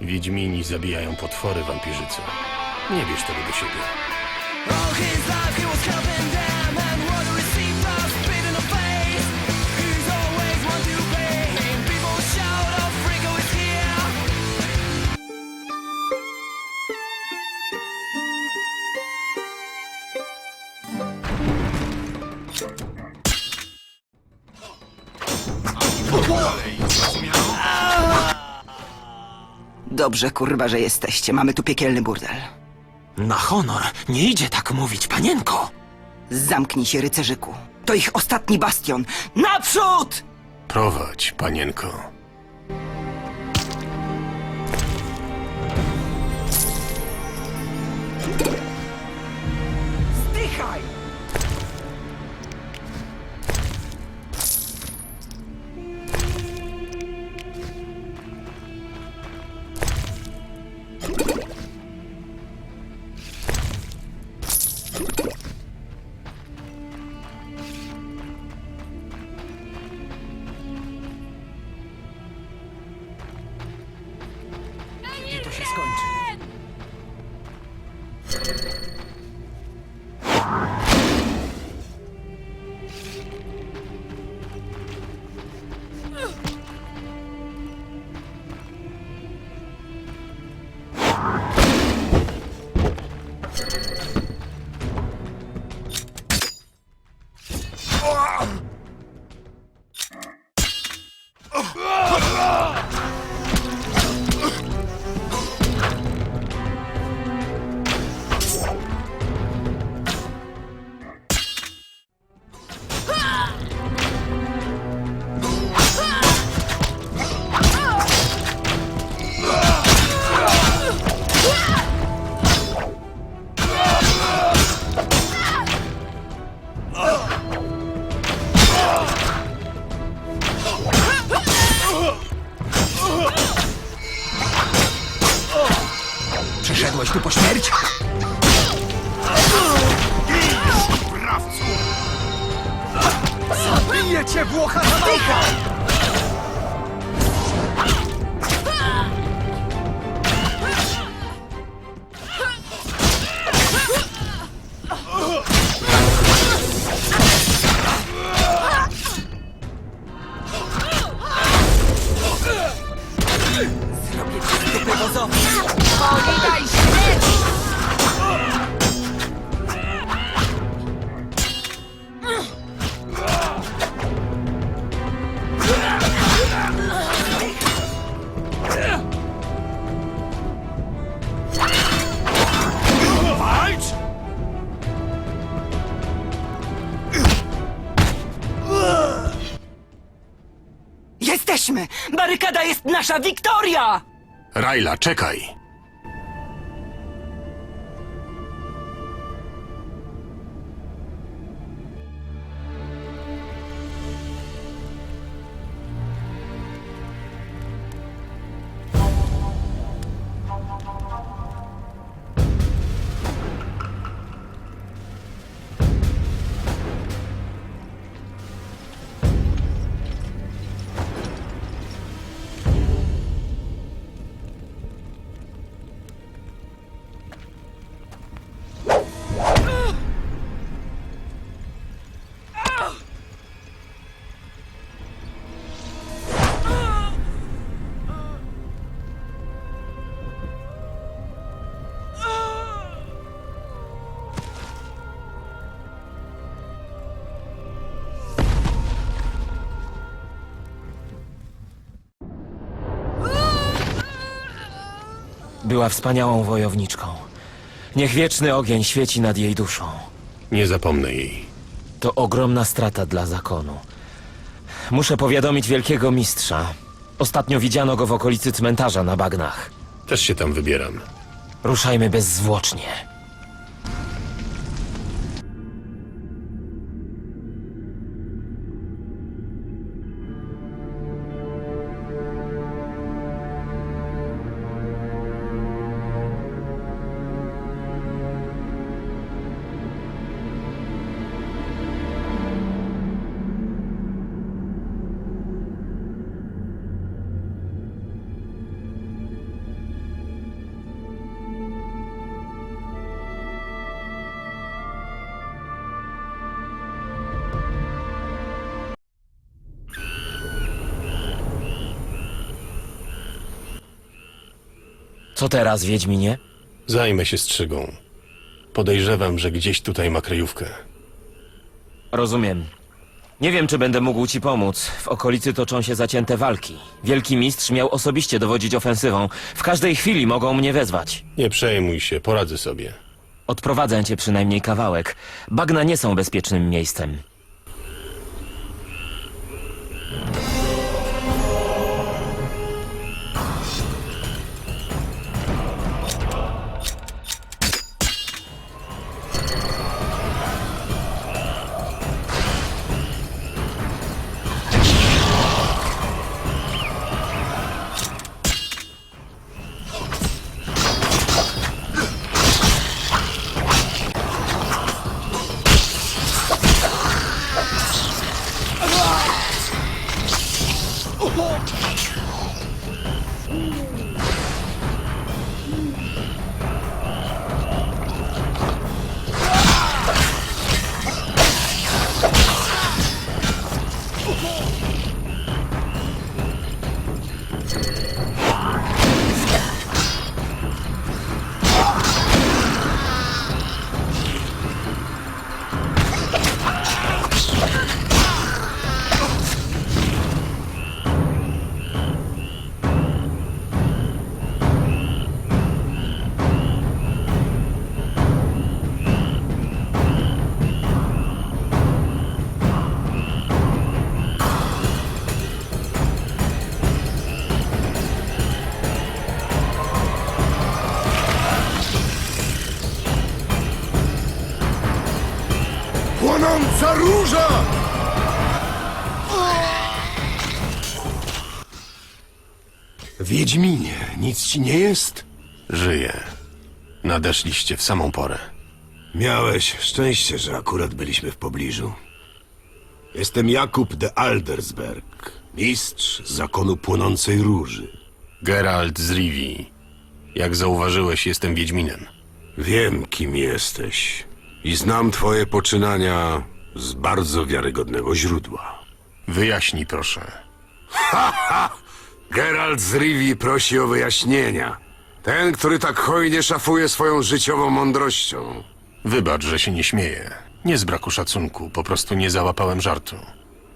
Wiedźmini zabijają potwory wampirzyce. Nie bierz tego do siebie. Dobrze, kurwa, że jesteście. Mamy tu piekielny burdel. Na honor, nie idzie tak mówić, panienko. Zamknij się, rycerzyku. To ich ostatni bastion. Naprzód! Prowadź, panienko. 切不过看他那一 Barykada jest nasza wiktoria! Rajla, czekaj! Była wspaniałą wojowniczką. Niech wieczny ogień świeci nad jej duszą. Nie zapomnę jej. To ogromna strata dla zakonu. Muszę powiadomić wielkiego mistrza. Ostatnio widziano go w okolicy cmentarza na bagnach. Też się tam wybieram. Ruszajmy bezzwłocznie. Co teraz, Wiedźminie? Zajmę się strzygą. Podejrzewam, że gdzieś tutaj ma kryjówkę. Rozumiem. Nie wiem, czy będę mógł ci pomóc. W okolicy toczą się zacięte walki. Wielki mistrz miał osobiście dowodzić ofensywą. W każdej chwili mogą mnie wezwać. Nie przejmuj się, poradzę sobie. Odprowadzę cię przynajmniej kawałek. Bagna nie są bezpiecznym miejscem. Wiedźminie, nic ci nie jest? Żyję. Nadeszliście w samą porę. Miałeś szczęście, że akurat byliśmy w pobliżu. Jestem Jakub de Aldersberg, mistrz zakonu płonącej róży. Geralt z Rivii. Jak zauważyłeś, jestem Wiedźminem. Wiem, kim jesteś i znam twoje poczynania z bardzo wiarygodnego źródła. Wyjaśnij proszę. Geralt z Rivii prosi o wyjaśnienia. Ten, który tak hojnie szafuje swoją życiową mądrością. Wybacz, że się nie śmieję. Nie z braku szacunku, po prostu nie załapałem żartu.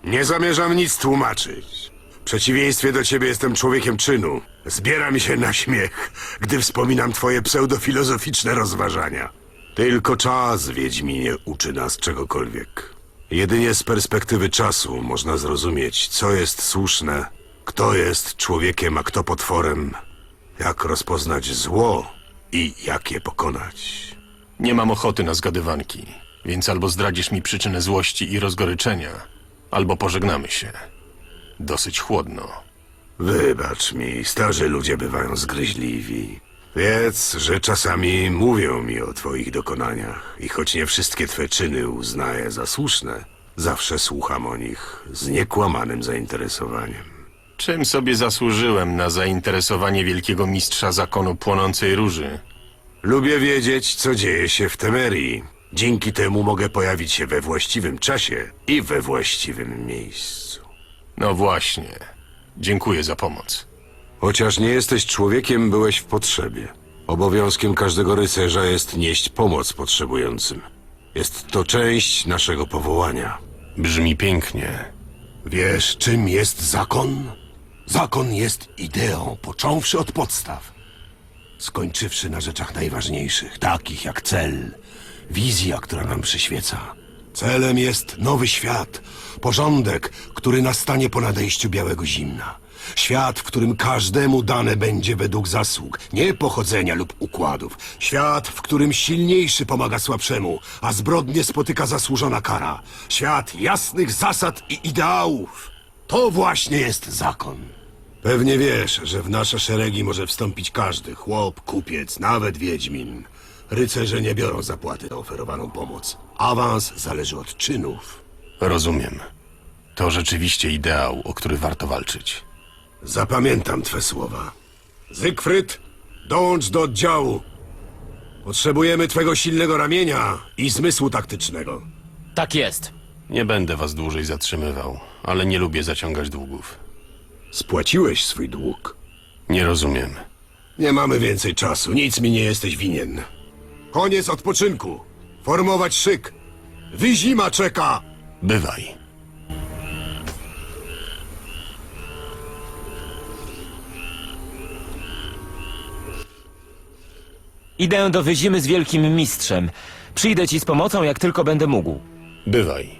Nie zamierzam nic tłumaczyć. W przeciwieństwie do ciebie jestem człowiekiem czynu. Zbiera mi się na śmiech, gdy wspominam twoje pseudofilozoficzne rozważania. Tylko czas, Wiedźminie, uczy nas czegokolwiek. Jedynie z perspektywy czasu można zrozumieć, co jest słuszne, kto jest człowiekiem, a kto potworem, jak rozpoznać zło i jak je pokonać. Nie mam ochoty na zgadywanki, więc albo zdradzisz mi przyczynę złości i rozgoryczenia, albo pożegnamy się. Dosyć chłodno. Wybacz mi, starzy ludzie bywają zgryźliwi. Wiedz, że czasami mówią mi o twoich dokonaniach i choć nie wszystkie twe czyny uznaję za słuszne, zawsze słucham o nich z niekłamanym zainteresowaniem. Czym sobie zasłużyłem na zainteresowanie wielkiego mistrza zakonu płonącej róży? Lubię wiedzieć, co dzieje się w Temerii. Dzięki temu mogę pojawić się we właściwym czasie i we właściwym miejscu. No właśnie. Dziękuję za pomoc. Chociaż nie jesteś człowiekiem, byłeś w potrzebie. Obowiązkiem każdego rycerza jest nieść pomoc potrzebującym. Jest to część naszego powołania. Brzmi pięknie. Wiesz, czym jest zakon? Zakon jest ideą, począwszy od podstaw. Skończywszy na rzeczach najważniejszych, takich jak cel, wizja, która nam przyświeca. Celem jest nowy świat, porządek, który nastanie po nadejściu białego zimna. Świat, w którym każdemu dane będzie według zasług, nie pochodzenia lub układów. Świat, w którym silniejszy pomaga słabszemu, a zbrodnie spotyka zasłużona kara. Świat jasnych zasad i ideałów. To właśnie jest zakon. Pewnie wiesz, że w nasze szeregi może wstąpić każdy chłop, kupiec, nawet wiedźmin. Rycerze nie biorą zapłaty za oferowaną pomoc. Awans zależy od czynów. Rozumiem. To rzeczywiście ideał, o który warto walczyć. Zapamiętam twe słowa. Zygfryd, dołącz do oddziału. Potrzebujemy twego silnego ramienia i zmysłu taktycznego. Tak jest. Nie będę was dłużej zatrzymywał, ale nie lubię zaciągać długów. Spłaciłeś swój dług. Nie rozumiem. Nie mamy więcej czasu, nic mi nie jesteś winien. Koniec odpoczynku. Formować szyk. Wyzima czeka! Bywaj. Idę do wyzimy z wielkim mistrzem. Przyjdę ci z pomocą, jak tylko będę mógł. Bywaj.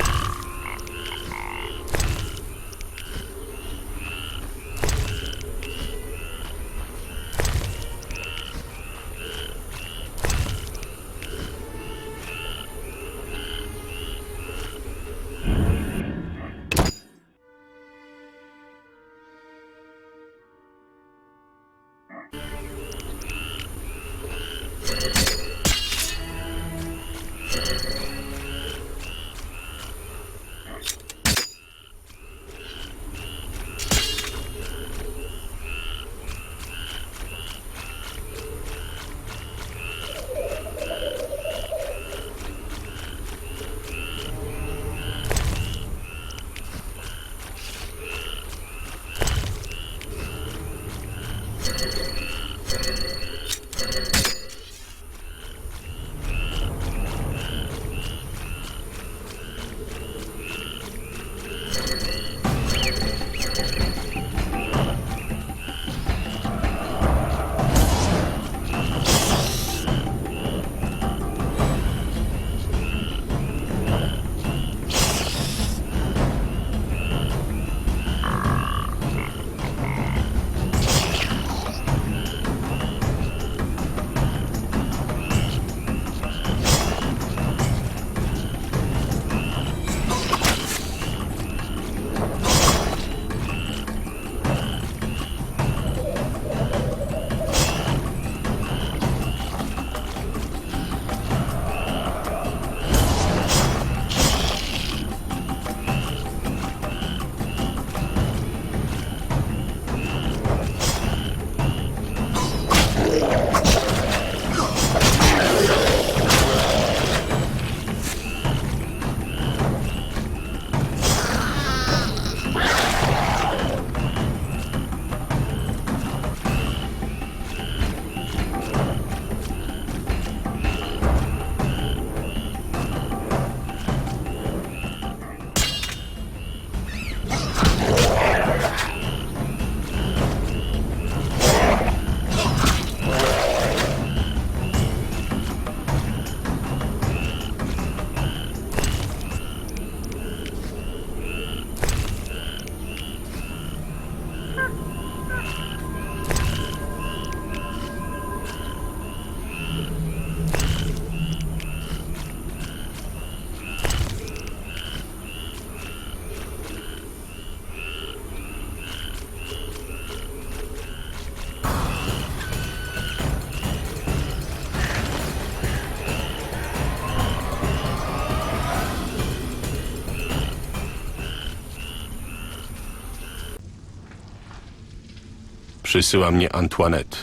Przysyła mnie Antoinette.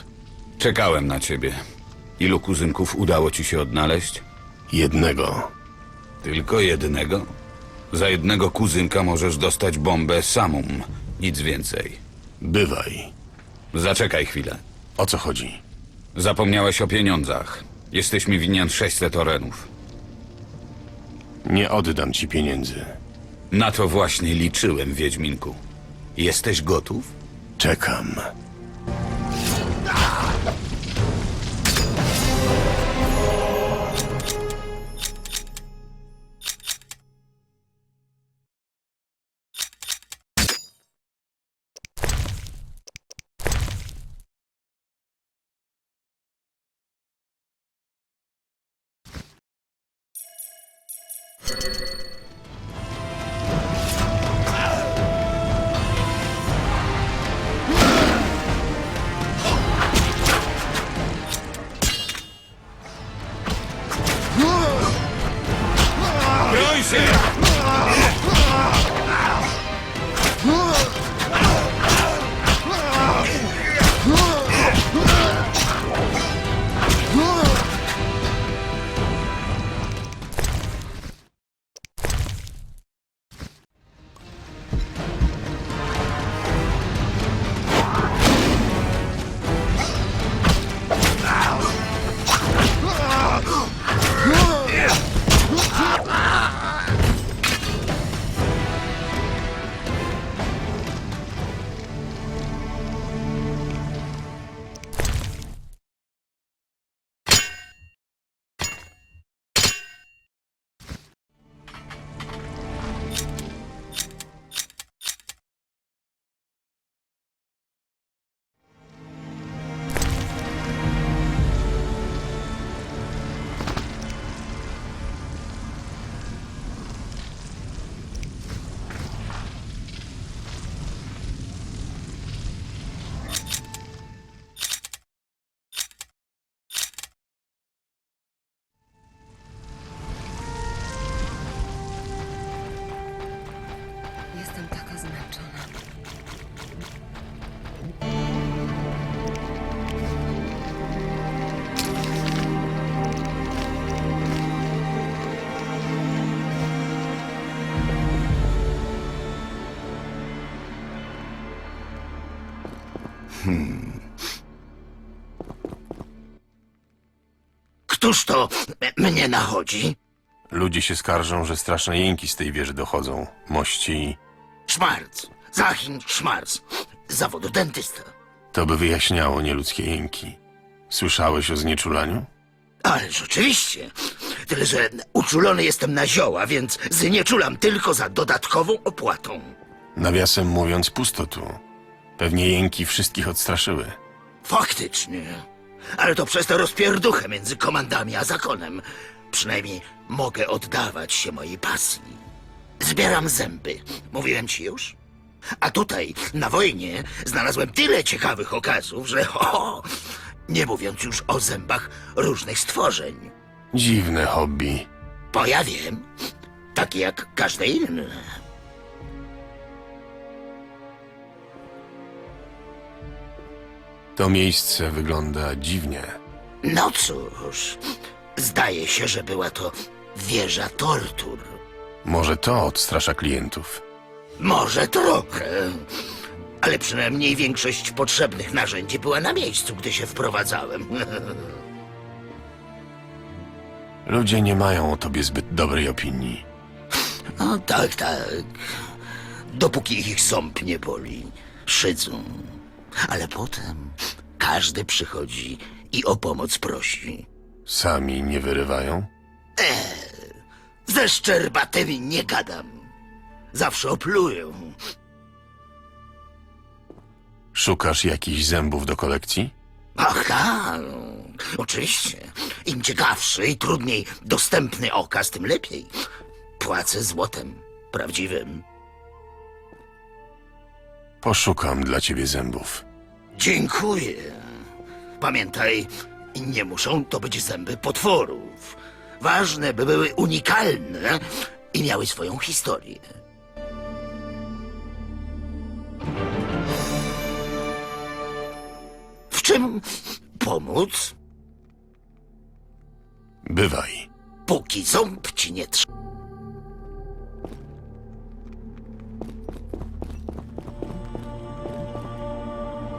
Czekałem na ciebie. Ilu kuzynków udało ci się odnaleźć? Jednego. Tylko jednego? Za jednego kuzynka możesz dostać bombę samum, nic więcej. Bywaj. Zaczekaj chwilę. O co chodzi? Zapomniałeś o pieniądzach. Jesteś mi winien 600 orenów. Nie oddam ci pieniędzy. Na to właśnie liczyłem, Wiedźminku. Jesteś gotów? Czekam. Któż to mnie nachodzi? Ludzie się skarżą, że straszne jęki z tej wieży dochodzą. Mości... Szmarc. Zachin Szmarc. Zawodu dentysta. To by wyjaśniało nieludzkie jęki. Słyszałeś o znieczulaniu? Ależ oczywiście. Tyle, że uczulony jestem na zioła, więc znieczulam tylko za dodatkową opłatą. Nawiasem mówiąc, pusto tu. Pewnie jęki wszystkich odstraszyły. Faktycznie. Ale to przez tę rozpierduchę między komandami a zakonem. Przynajmniej mogę oddawać się mojej pasji. Zbieram zęby. Mówiłem ci już? A tutaj, na wojnie, znalazłem tyle ciekawych okazów, że ho, ho, nie mówiąc już o zębach różnych stworzeń. Dziwne hobby. Bo ja wiem, takie jak każde inne. To miejsce wygląda dziwnie. No cóż, zdaje się, że była to wieża tortur. Może to odstrasza klientów. Może trochę. Ale przynajmniej większość potrzebnych narzędzi była na miejscu, gdy się wprowadzałem. Ludzie nie mają o tobie zbyt dobrej opinii. No tak, tak. Dopóki ich ząb nie boli, szydzą. Ale potem każdy przychodzi i o pomoc prosi. Sami nie wyrywają? Ze szczerbatymi nie gadam. Zawsze oplują. Szukasz jakichś zębów do kolekcji? Ach, tak, oczywiście. Im ciekawszy i trudniej dostępny okaz, tym lepiej. Płacę złotem, prawdziwym. Poszukam dla ciebie zębów. Dziękuję. Pamiętaj, nie muszą to być zęby potworów. Ważne, by były unikalne i miały swoją historię. W czym pomóc? Bywaj. Póki ząb ci nie trze.